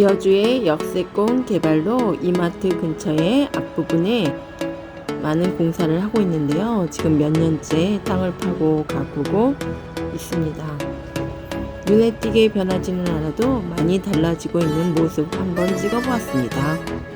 여주의 역세권 개발로 이마트 근처의 앞부분에 많은 공사를 하고 있는데요. 지금 몇 년째 땅을 파고 가꾸고 있습니다. 눈에 띄게 변하지는 않아도 많이 달라지고 있는 모습 한번 찍어보았습니다.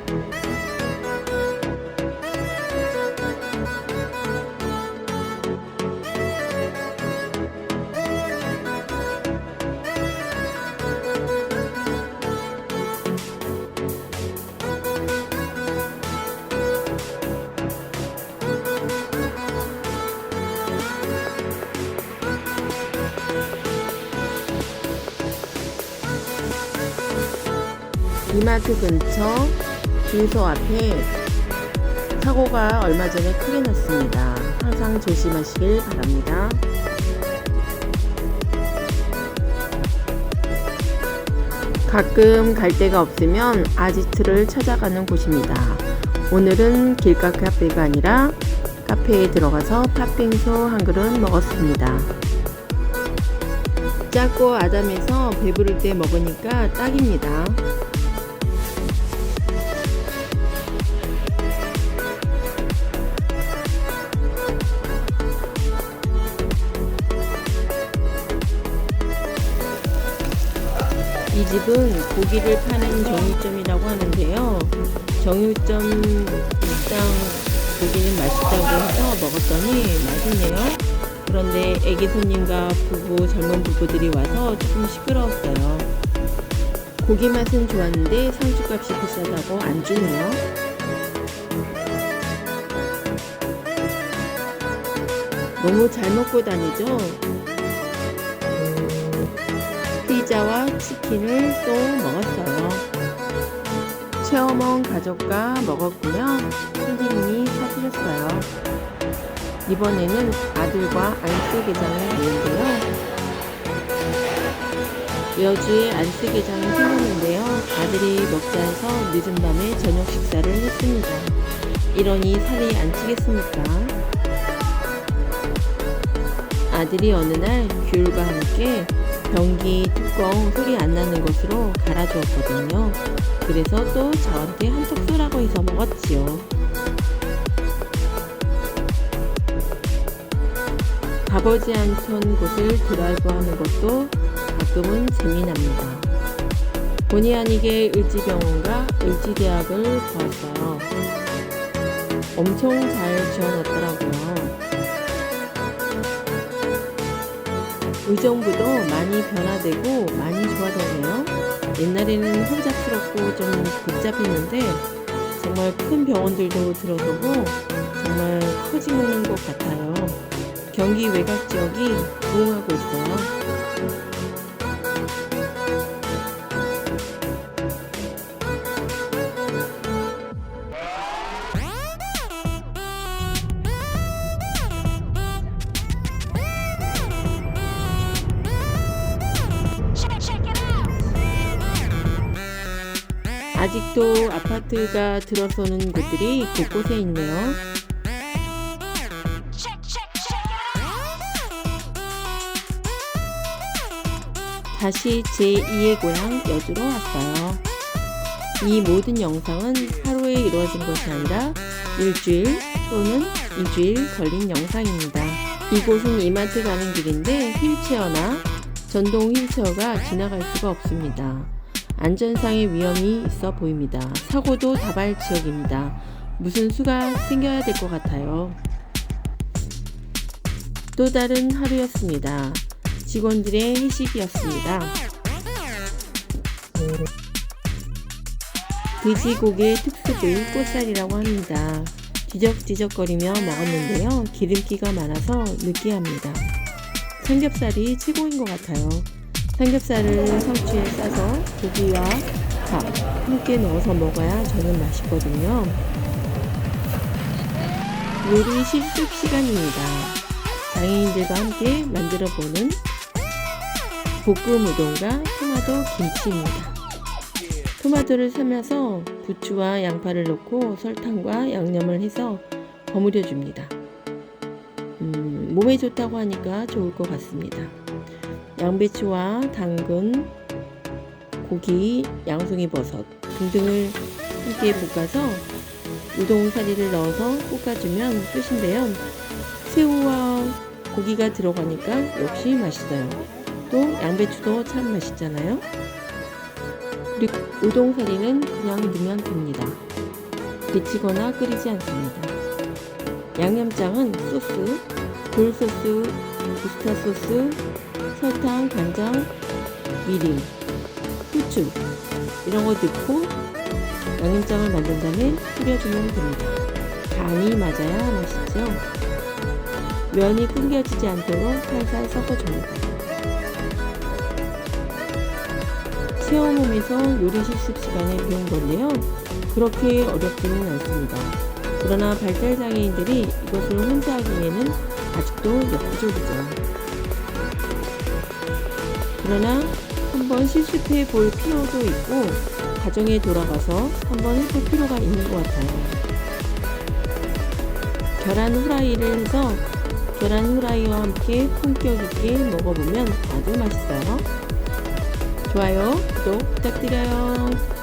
이마트 근처 주유소 앞에 사고가 얼마 전에 크게 났습니다. 항상 조심하시길 바랍니다. 가끔 갈 데가 없으면 아지트를 찾아가는 곳입니다. 오늘은 길가 카페가 아니라 카페에 들어가서 팥빙수 한 그릇 먹었습니다. 작고 아담해서 배부를 때 먹으니까 딱입니다. 집은 고기를 파는 정육점이라고 하는데요. 정육점 식당 고기는 맛있다고 해서 먹었더니 맛있네요. 그런데 애기 손님과 부부, 젊은 부부들이 와서 조금 시끄러웠어요. 고기 맛은 좋았는데 상주값이 비싸다고 안 주네요. 너무 잘 먹고 다니죠? 피자와 치킨을 또 먹었어요. 체험원 가족과 먹었고요. 손님이 사주셨어요. 이번에는 아들과 안스게장을 먹는데요. 여주에 안스게장이 생겼는데요. 아들이 먹지 않아서 늦은 밤에 저녁 식사를 했습니다. 이러니 살이 안 찌겠습니까? 아들이 어느 날 귤과 함께 변기 뚜껑 소리 안 나는 것으로 갈아주었거든요. 그래서 또 저한테 한턱 쏘라고 해서 먹었지요. 가보지 않던 곳을 드라이브 하는 것도 가끔은 재미납니다. 본의 아니게 을지병원과 을지대학을 보았어요. 엄청 잘 지어놨더라고요. 의정부도 많이 변화되고 많이 좋아졌네요. 옛날에는 혼잡스럽고 좀 복잡했는데 정말 큰 병원들도 들어서고 정말 커지는 것 같아요. 경기 외곽 지역이 부흥하고 있어요. 아직도 아파트가 들어서는 곳들이 곳곳에 있네요. 다시 제2의 고향 여주로 왔어요. 이 모든 영상은 하루에 이루어진 것이 아니라 일주일 또는 이주일 걸린 영상입니다. 이곳은 이마트 가는 길인데 휠체어나 전동 휠체어가 지나갈 수가 없습니다. 안전상의 위험이 있어 보입니다. 사고도 다발 지역입니다. 무슨 수가 생겨야 될 것 같아요. 또 다른 하루였습니다. 직원들의 회식이었습니다. 돼지고기의 특수부위 꽃살이라고 합니다. 뒤적뒤적거리며 먹었는데요. 기름기가 많아서 느끼합니다. 삼겹살이 최고인 것 같아요. 삼겹살을 상추에 싸서 고기와 밥 함께 넣어서 먹어야 저는 맛있거든요. 요리 실습 시간입니다. 장애인들과 함께 만들어 보는 볶음 우동과 토마토 김치입니다. 토마토를 삶아서 부추와 양파를 넣고 설탕과 양념을 해서 버무려 줍니다. 음, 몸에 좋다고 하니까 좋을 것 같습니다. 양배추와 당근, 고기, 양송이 버섯 등등을 함께 볶아서 우동 사리를 넣어서 볶아주면 끝인데요. 새우와 고기가 들어가니까 역시 맛있어요. 또 양배추도 참 맛있잖아요. 그리고 우동 사리는 그냥 넣으면 됩니다. 데치거나 끓이지 않습니다. 양념장은 소스, 돌소스, 우스타 소스, 설탕, 간장, 미림, 후추 이런 거 넣고 양념장을 만든 다음에 뿌려주면 됩니다. 간이 맞아야 맛있죠. 면이 끊겨지지 않도록 살살 섞어줍니다. 체험홈에서 요리 실습 시간에 배운 건데요. 그렇게 어렵지는 않습니다. 그러나 발달 장애인들이 이것을 혼자 하기에는 아직도 역부족이죠. 그러나 한번 실습해 볼 필요도 있고 가정에 돌아가서 한번 해볼 필요가 있는 것 같아요. 계란 후라이를 해서 계란 후라이와 함께 품격 있게 먹어보면 아주 맛있어요. 좋아요, 구독 부탁드려요.